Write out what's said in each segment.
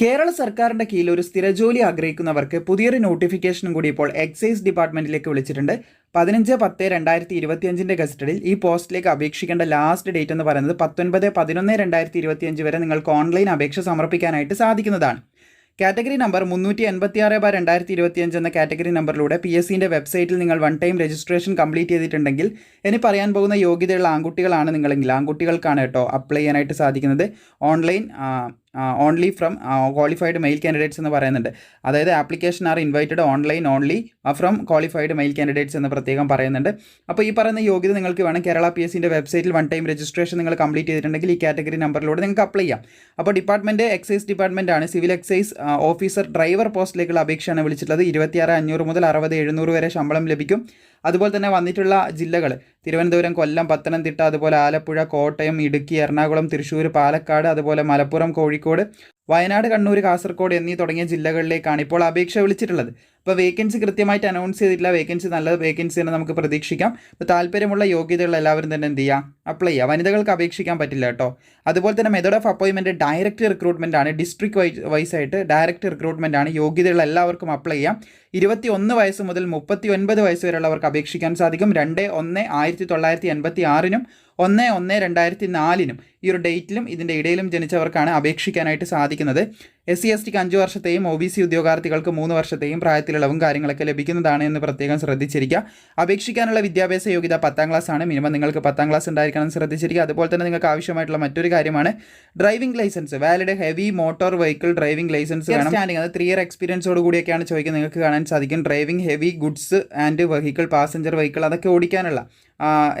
കേരള സർക്കാരിന്റെ കീഴിൽ ഒരു സ്ഥിരജോലി ആഗ്രഹിക്കുന്നവർക്ക് പുതിയൊരു നോട്ടിഫിക്കേഷനും കൂടി ഇപ്പോൾ എക്സൈസ് ഡിപ്പാർട്ട്മെന്റിലേക്ക് വിളിച്ചിട്ടുണ്ട്. പതിനഞ്ച് പത്ത് രണ്ടായിരത്തി ഇരുപത്തിയഞ്ചിന്റെ ഗസറ്റഡിൽ ഈ പോസ്റ്റിലേക്ക് അപേക്ഷിക്കേണ്ട ലാസ്റ്റ് ഡേറ്റ് എന്ന് പറയുന്നത് പത്തൊൻപത് പതിനൊന്ന് രണ്ടായിരത്തി ഇരുപത്തിയഞ്ച് വരെ നിങ്ങൾക്ക് ഓൺലൈൻ അപേക്ഷ സമർപ്പിക്കാനായിട്ട് സാധിക്കുന്നതാണ്. കാറ്റഗറി നമ്പർ മുന്നൂറ്റി എൺപത്തി ആറ് ബാർ രണ്ടായിരത്തി ഇരുപത്തിയഞ്ച് എന്ന കാറ്റഗറി നമ്പറിലൂടെ പി എസ് സിന്റെ വെബ്സൈറ്റിൽ നിങ്ങൾ വൺ ടൈം രജിസ്ട്രേഷൻ കംപ്ലീറ്റ് ചെയ്തിട്ടുണ്ടെങ്കിൽ ഇനി പറയാൻ പോകുന്ന യോഗ്യതയുള്ള ആൺകുട്ടികളാണ് നിങ്ങളെങ്കിൽ ആൺകുട്ടികൾക്കാണ് കേട്ടോ അപ്ലൈ ചെയ്യാനായിട്ട് സാധിക്കുന്നത്. Online only from qualified male candidates എന്ന് പറയുന്നുണ്ട്. അതായത് application are invited online only from qualified male candidates എന്ന് പ്രത്യേകം പറയുന്നുണ്ട്. അപ്പോൾ ഈ പറയുന്ന യോഗ്യത നിങ്ങൾക്ക് വേണം. കേരള പി എസ് സിന്റെ വെബ്സൈറ്റിൽ വൺ ടൈം രജിസ്ട്രേഷൻ നിങ്ങൾ കംപ്ലീറ്റ് ചെയ്തിട്ടുണ്ടെങ്കിൽ ഈ കാറ്റഗറി നമ്പറിലൂടെ നിങ്ങൾക്ക് അപ്ലൈ ചെയ്യാം. അപ്പോൾ ഡിപ്പാർട്ട്മെന്റ് എക്സൈസ് ഡിപ്പാർട്ട്മെന്റ് ആണ്. സിവിൽ എക്സൈസ് ഓഫീസർ ഡ്രൈവർ പോസ്റ്റിലേക്കുള്ള അപേക്ഷയാണ് വിളിച്ചിട്ടുള്ളത്. ഇരുപത്തിയാറ് അഞ്ഞൂറ് മുതൽ അറുപത് എഴുന്നൂറ് വരെ ശമ്പളം ലഭിക്കും. അതുപോലെ തന്നെ വന്നിട്ടുള്ള ജില്ലകൾ. തിരുവനന്തപുരം കൊല്ലം പത്തനംതിട്ട അതുപോലെ ആലപ്പുഴ കോട്ടയം ഇടുക്കി എറണാകുളം തൃശ്ശൂർ പാലക്കാട് അതുപോലെ മലപ്പുറം കോഴിക്കോട് വയനാട് കണ്ണൂർ കാസർഗോഡ് എന്നീ തുടങ്ങിയ ജില്ലകളിലേക്കാണ് ഇപ്പോൾ അപേക്ഷ വിളിച്ചിട്ടുള്ളത്. അപ്പോൾ വേക്കൻസി കൃത്യമായിട്ട് അനൗൺസ് ചെയ്തിട്ടില്ല. വേക്കൻസി നല്ല വേക്കൻസി തന്നെ നമുക്ക് പ്രതീക്ഷിക്കാം. അപ്പോൾ താല്പര്യമുള്ള യോഗ്യതയുള്ള എല്ലാവരും തന്നെ എന്ത് ചെയ്യുക അപ്ലൈ ചെയ്യുക വനിതകൾക്ക് അപേക്ഷിക്കാൻ പറ്റില്ല കേട്ടോ. അതുപോലെ തന്നെ മെത്തേഡ് ഓഫ് അപ്പോയിൻമെന്റ് ഡയറക്റ്റ് റിക്രൂട്ട്മെന്റ് ആണ്. ഡിസ്ട്രിക്ട് വൈസ് വൈസ് ആയിട്ട് ഡയറക്റ്റ് റിക്രൂട്ട്മെന്റ് ആണ്. യോഗ്യതയുള്ള എല്ലാവർക്കും അപ്ലൈ ചെയ്യാം. ഇരുപത്തി ഒന്ന് വയസ്സ് മുതൽ മുപ്പത്തി ഒൻപത് വയസ്സ് വരെയുള്ളവർക്ക് അപേക്ഷിക്കാൻ സാധിക്കും. രണ്ട് ഒന്ന് ആയിരത്തി തൊള്ളായിരത്തി എൺപത്തി ആറിനും ഒന്ന് ഒന്ന് രണ്ടായിരത്തി നാലിനും ഈ ഒരു ഡേറ്റിലും ഇതിന്റെ ഇടയിലും ജനിച്ചവർക്കാണ് അപേക്ഷിക്കാനായിട്ട് സാധിക്കുന്നത്. എസ് സി എസ് ടിക്ക് അഞ്ച് വർഷത്തെയും ഒ ബി സി ഉദ്യോഗാർത്ഥികൾക്ക് മൂന്ന് വർഷത്തെയും പ്രായത്തിലിളവും കാര്യങ്ങളൊക്കെ ലഭിക്കുന്നതാണ് എന്ന് പ്രത്യേകം ശ്രദ്ധിച്ചിരിക്കുക. അപേക്ഷിക്കാനുള്ള വിദ്യാഭ്യാസ യോഗ്യത പത്താം ക്ലാസ് ആണ് മിനിമം നിങ്ങൾക്ക് പത്താം ക്ലാസ് ഉണ്ടായിരിക്കണം ശ്രദ്ധിച്ചിരിക്കുക. അതുപോലെ തന്നെ നിങ്ങൾക്ക് ആവശ്യമായിട്ടുള്ള മറ്റൊരു കാര്യമാണ്. Driving licence valid heavy motor vehicle driving licence വേണം. സ്റ്റാൻഡിങ് അത് ത്രീ ഇയർ എക്സ്പീരിയൻസോട് കൂടിയൊക്കെയാണ് ചോദിക്കുന്നത്. നിങ്ങൾക്ക് കാണാൻ സാധിക്കും. Driving heavy goods and vehicle passenger vehicle അതൊക്കെ ഓടിക്കാനുള്ള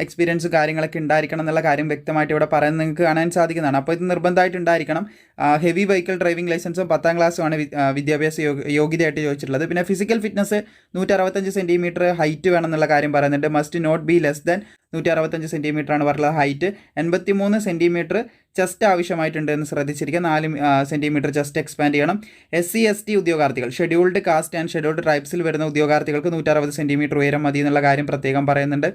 എക്സ്പീരിയൻസ് കാര്യങ്ങളൊക്കെ ഉണ്ടായിരിക്കണം എന്നുള്ള കാര്യം വ്യക്തമായിട്ട് ഇവിടെ പറയുന്നത് നിങ്ങൾക്ക് കാണാൻ സാധിക്കുന്നതാണ്. അപ്പോൾ ഇത് നിർബന്ധമായിട്ട് ഉണ്ടായിരിക്കണം ഹെവി വെഹിക്കിൾ ഡ്രൈവിംഗ് ലൈസൻസും പത്താം ക്ലാസ്സുമാണ് വിദ്യാഭ്യാസ യോഗ്യതയായിട്ട് ചോദിച്ചിട്ടുള്ളത്. പിന്നെ ഫിസിക്കൽ ഫിറ്റ്നസ് നൂറ്ററുപത്തഞ്ച് സെന്റിമീറ്റർ ഹൈറ്റ് വേണം എന്നുള്ള കാര്യം പറയുന്നുണ്ട്. Must not be less than നൂറ്റി അറുപത്തഞ്ച് സെന്റിമീറ്റർ ആണ് പറഞ്ഞത് ഹൈറ്റ് എൺപത്തി മൂന്ന് സെന്റിമീറ്റർ ചെസ്റ്റ് ആവശ്യമായിട്ടുണ്ട് എന്ന് ശ്രദ്ധിച്ചിരിക്കുക. നാല് സെന്റിമീറ്റർ ചെസ്റ്റ് എക്സ്പാൻഡ് ചെയ്യണം. എസ് സി എസ് ടി ഉദ്യോഗാർത്ഥികൾ. ഷെഡ്യൂൾഡ് കാസ്റ്റ് ആൻഡ് ഷെഡ്യൂൾഡ് ട്രൈബ്സിൽ വരുന്ന ഉദ്യോഗാർത്ഥികൾക്ക് നൂറ്ററുപത് സെന്റിമീറ്റർ ഉയരം മതി എന്നുള്ള കാര്യം പ്രത്യേകം പറയുന്നുണ്ട്.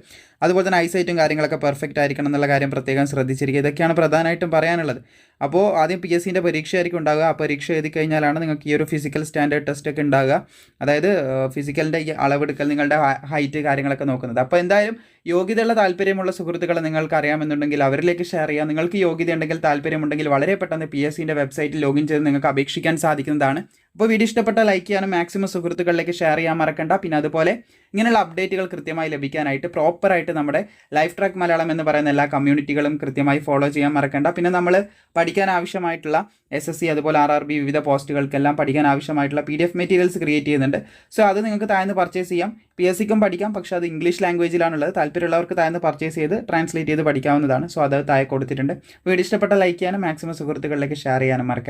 അതുപോലെ തന്നെ ഐസൈറ്റും കാര്യങ്ങളൊക്കെ പെർഫെക്റ്റ് ആയിരിക്കണം എന്നുള്ള കാര്യം പ്രത്യേകം ശ്രദ്ധിച്ചിരിക്കുക. ഇതൊക്കെയാണ് പ്രധാനമായിട്ടും പറയാനുള്ളത്. അപ്പോൾ ആദ്യം പി എസ് സിന്റെ പരീക്ഷയായിരിക്കും ഉണ്ടാകുക ആ പരീക്ഷ എഴുതി കഴിഞ്ഞാലാണ് നിങ്ങൾക്ക് ഈ ഒരു ഫിസിക്കൽ സ്റ്റാൻഡേർഡ് ടെസ്റ്റ് ഒക്കെ ഉണ്ടാകുക അതായത് ഫിസിക്കലിന്റെ ഈ അളവെടുക്കൽ നിങ്ങളുടെ ഹൈറ്റ് കാര്യങ്ങളൊക്കെ നോക്കുന്നത്. അപ്പോൾ എന്തായാലും യോഗ്യതയുള്ള താല്പര്യമുള്ള സുഹൃത്തുക്കളെ നിങ്ങൾക്ക് അറിയാമെന്നുണ്ടെങ്കിൽ അവരിലേക്ക് ഷെയർ ചെയ്യാം നിങ്ങൾക്ക് യോഗ്യത ഉണ്ടെങ്കിൽ താല്പര്യമുണ്ടെങ്കിൽ വളരെ പെട്ടെന്ന് പി എസ് സിന്റെ വെബ്സൈറ്റിൽ ലോഗിൻ ചെയ്ത് നിങ്ങൾക്ക് അപേക്ഷിക്കാൻ സാധിക്കുന്നതാണ്. അപ്പോൾ വീഡിയോ ഇഷ്ടപ്പെട്ട ലൈക്ക് ചെയ്യാനും മാക്സിമം സുഹൃത്തുക്കളിലേക്ക് ഷെയർ ചെയ്യാൻ മറക്കണ്ട. പിന്നെ അതുപോലെ ഇങ്ങനെയുള്ള അപ്ഡേറ്റുകൾ കൃത്യമായി ലഭിക്കാനായിട്ട് പ്രോപ്പറായിട്ട് നമ്മുടെ ലൈഫ് ട്രാക്ക് മലയാളം എന്ന് പറയുന്ന എല്ലാ കമ്മ്യൂണിറ്റികളും കൃത്യമായി ഫോളോ ചെയ്യാൻ മറക്കണ്ട. പിന്നെ നമ്മൾ പഠിക്കാൻ ആവശ്യമായിട്ടുള്ള എസ് എസ് സി അതുപോലെ ആർ ആർ ബി വിവിധ പോസ്റ്റുകൾക്കെല്ലാം പഠിക്കാൻ ആവശ്യമായിട്ടുള്ള P D F materials create ചെയ്യുന്നുണ്ട്. സോ അത് നിങ്ങൾക്ക് താഴ്ന്ന് പർച്ചേസ് ചെയ്യാം. പി എസ് സിക്കും പഠിക്കാം പക്ഷേ അത് ഇംഗ്ലീഷ് ലാംഗ്വേജിലാണുള്ളത് താല്പര്യമുള്ളവർക്ക് താഴ്ന്ന് പർച്ചേസ് ചെയ്ത് ട്രാൻസ്ലേറ്റ് ചെയ്ത് പഠിക്കാവുന്നതാണ്. സോ അത് താഴെ കൊടുത്തിട്ടുണ്ട്. വീഡിയോ ഇഷ്ടപ്പെട്ട ലൈക്ക് ചെയ്യാനും മാക്സിമം സുഹൃത്തുക്കളിലേക്ക് ഷെയർ ചെയ്യാനും മറക്കണ്ട.